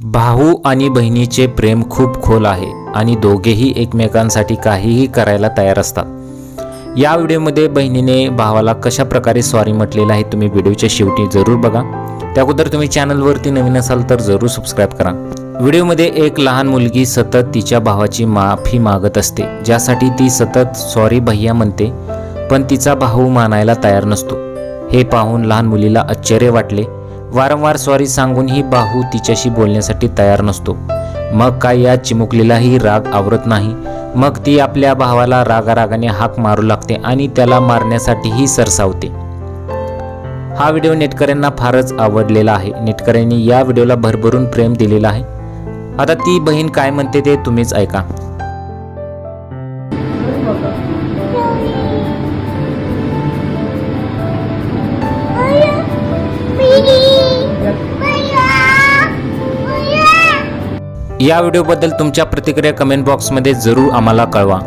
भाऊ आणि बहिणीचे प्रेम खूप खोल आहे आणि दोघेही एकमेकांसाठी काहीही करायला तयार असतात. या व्हिडिओमध्ये बहिणीने भावाला कशा प्रकारे सॉरी म्हटलेलं आहे तुम्ही व्हिडिओच्या शेवटी जरूर बघा. त्या अगोदर तुम्ही चॅनलवरती नवीन असाल तर जरूर सबस्क्राईब करा. व्हिडिओमध्ये एक लहान मुलगी सतत तिच्या भावाची माफी मागत असते ज्यासाठी ती सतत सॉरी भैया म्हणते पण तिचा भाऊ मानायला तयार नसतो. हे पाहून लहान मुलीला आश्चर्य वाटले. वारंवार सॉरी सांगूनही भाऊ तिच्याशी बोलण्यासाठी तयार नसतो. मग काय या चिमुकलीलाही राग आवरत नाही. मग ती आपल्या भावाला रागारागाने हाक मारू लागते आणि त्याला मारण्यासाठीही सरसावते. हा व्हिडिओ नेटकऱ्यांना फारच आवडलेला आहे. नेटकऱ्यांनी या व्हिडिओला भरभरून प्रेम दिलेला आहे. आता ती बहीण काय म्हणते ते तुम्हीच ऐका. या व्हिडिओबद्दल तुमच्या प्रतिक्रिया कमेंट बॉक्समध्ये जरूर आम्हाला कळवा.